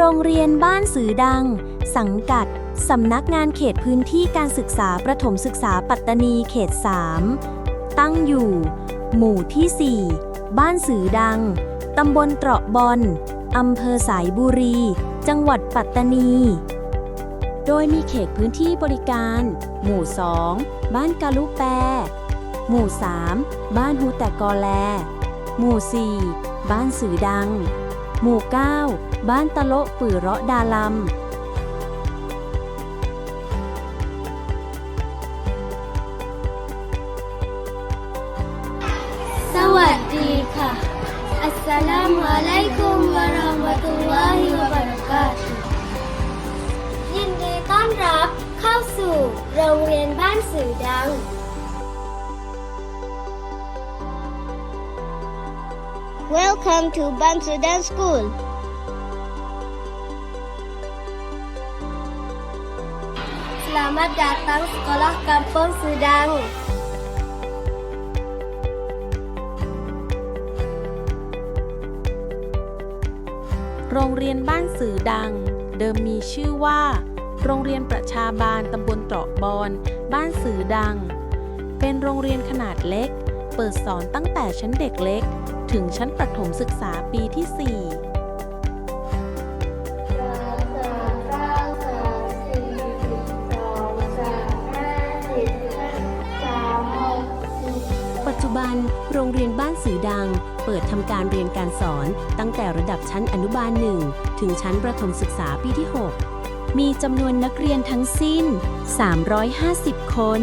โรงเรียนบ้านสือดัง สังกัด สำนักงานเขตพื้นที่การศึกษาประถมศึกษาปัตตานีเขต 3 ตั้งอยู่ หมู่ที่ 4 บ้านสือดัง ตำบลเตราะบอนอำเภอสายบุรี จังหวัดปัตตานี โดยมีเขตพื้นที่บริการ หมู่ 2 บ้านกาลุแป หมู่ 3 บ้านฮูแต่กอแล หมู่ 4 บ้านสือดัง หมู่ 9 บ้านตะโละปือเราะดาลำสวัสดีค่ะ อัสสลามุอะลัยกุมวะเราะมะตุลลอฮิวะบะเราะกาตุฮ์ยินดีต้อนรับเข้าสู่โรงเรียนบ้านสื่อดัง Welcome to Bansudan School. Selamat datang sekolah Kampung Sedang. โรงเรียนบ้านสือดัง เดิมมีชื่อว่า โรงเรียนประชาบาลตำบลเตราะบอน บ้านสือดัง เป็นโรงเรียนขนาดเล็ก เปิดสอนตั้งแต่ชั้นเด็กเล็ก ถึงชั้นประถมศึกษาปีที่ 4 จจุบัน โรงเรียนบ้านสือดัง เปิดทำการเรียนการสอนตั้งแต่ระดับชั้นอนุบาล1ถึงชั้นประถมศึกษาปีที่ 6 มีจำนวนนักเรียนทั้งสิ้น 350 คน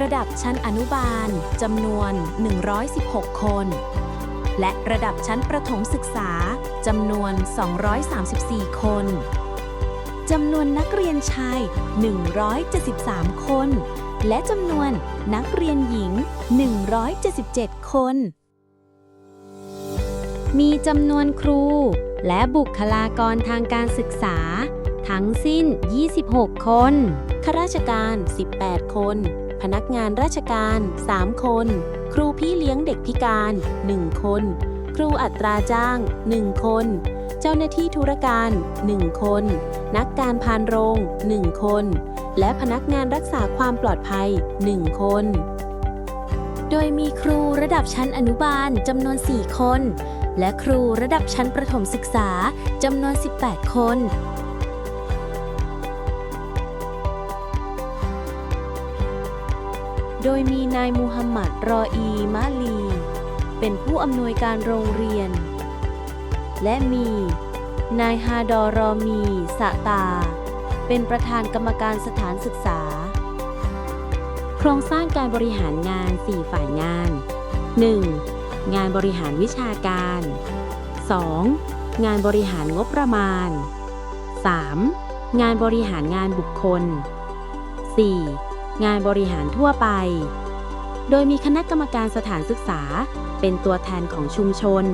ระดับชั้นอนุบาลจำนวน 116 คน และระดับชั้นประถมศึกษาจำนวน 234 คนจำนวนนักเรียนชาย 173 คน และจำนวนนักเรียนหญิง 177 คน มีจำนวนครู และบุคลากรทางการศึกษา ทั้งสิ้น 26 คน ข้าราชการ 18 คน พนักงานราชการ 3 คน ครูพี่เลี้ยงเด็กพิการ 1 คน ครูอัตราจ้าง 1 คนเจ้าหน้าที่ธุรการ 1 คน นักการพานโรง 1 คน และพนักงานรักษาความปลอดภัย 1 คน โดยมีครูระดับชั้นอนุบาลจำนวน 4 คน และครูระดับชั้นประถมศึกษาจำนวน 18 คนโดยมีนายมูฮัมหมัดรออีมะลี เป็นผู้อำนวยการโรงเรียน และมี นายฮาดอรอมีสะตา เป็นประธานกรรมการสถานศึกษา โครงสร้างการบริหารงาน 4 ฝ่ายงาน 1. งานบริหารวิชาการ 2. งานบริหารงบประมาณ 3. งานบริหารงานบุคคล 4. งานบริหารทั่วไป โดยมีคณะกรรมการสถานศึกษา เป็นตัวแทนของชุมชน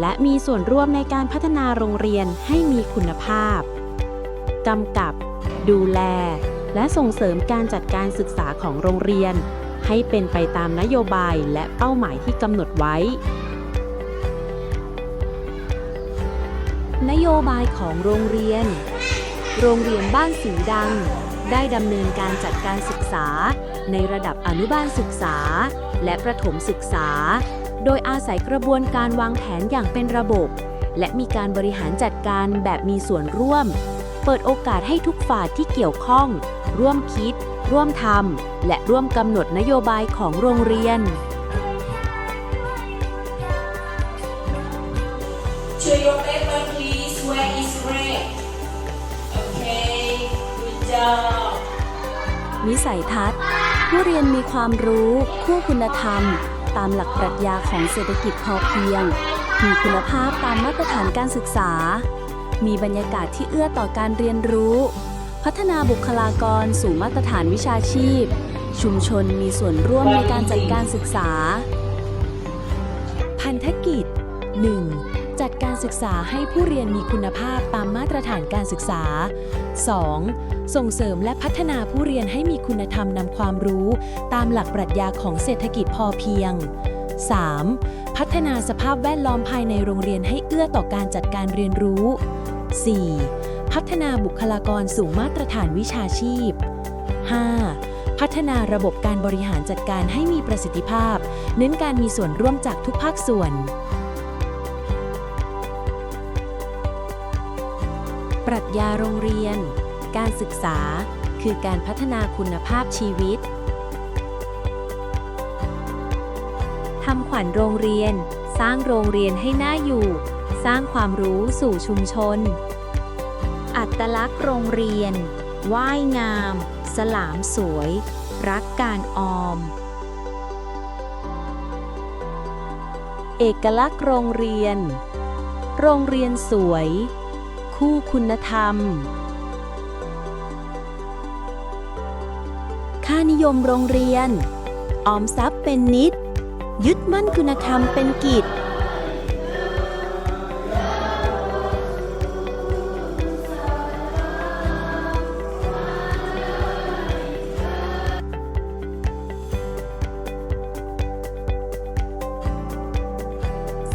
และมีส่วนร่วมในการพัฒนาโรงเรียนให้มีคุณภาพ กำกับ ดูแล และส่งเสริมการจัดการศึกษาของโรงเรียน ให้เป็นไปตามนโยบายและเป้าหมายที่กำหนดไว้ นโยบายของโรงเรียน โรงเรียนบ้านสีดัง ได้ดำเนินการจัดการศึกษา ในระดับอนุบาลศึกษา และประถมศึกษา โดยอาศัยกระบวนการวางแผนอย่างเป็นระบบ และมีการบริหารจัดการแบบมีส่วนร่วม เปิดโอกาสให้ทุกฝ่ายที่เกี่ยวข้อง ร่วมคิด ร่วมทำและร่วมกำหนดนโยบายของโรงเรียน Show your paper, please. Where is red? Okay, good job. วิสัยทัศน์ผู้เรียนมีความรู้ คู่คุณธรรม ตามหลักปรัชญาของเศรษฐกิจพอเพียง มีคุณภาพตามมาตรฐานการศึกษา มีบรรยากาศที่เอื้อต่อการเรียนรู้ พัฒนาบุคลากรสู่มาตรฐานวิชาชีพ ชุมชนมีส่วนร่วมในการจัดการศึกษา พันธกิจ 1. จัดการศึกษาให้ผู้เรียนมีคุณภาพตามมาตรฐานการศึกษา 2. ส่งเสริมและพัฒนาผู้เรียนให้มีคุณธรรมนำความรู้ ตามหลักปรัชญาของเศรษฐกิจพอเพียง 3. พัฒนาสภาพแวดล้อมภายในโรงเรียนให้เอื้อต่อการจัดการเรียนรู้ 4. พัฒนาบุคลากรสู่มาตรฐานวิชาชีพ 5. พัฒนาระบบการบริหารจัดการให้มีประสิทธิภาพ เน้นการมีส่วนร่วมจากทุกภาคส่วน ปรัชญาโรงเรียน การศึกษา คือการพัฒนาคุณภาพชีวิตทำขวัญโรงเรียน สร้างโรงเรียนให้น่าอยู่ สร้างความรู้สู่ชุมชน อัตลักษณ์โรงเรียน ว่ายงาม สลามสวย รักการออม เอกลักษณ์โรงเรียน โรงเรียนสวย คู่คุณธรรม ค่านิยมโรงเรียน ออมทรัพย์เป็นนิด ยึดมั่นคุณธรรมเป็นกิจ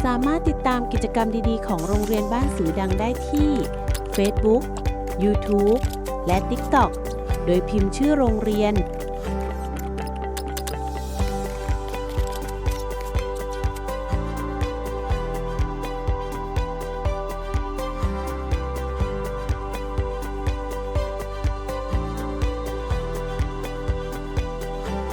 สามารถติดตามกิจกรรมดีๆ ของโรงเรียนบ้านสือดังได้ที่ Facebook YouTube และ TikTok โดยพิมพ์ชื่อโรงเรียน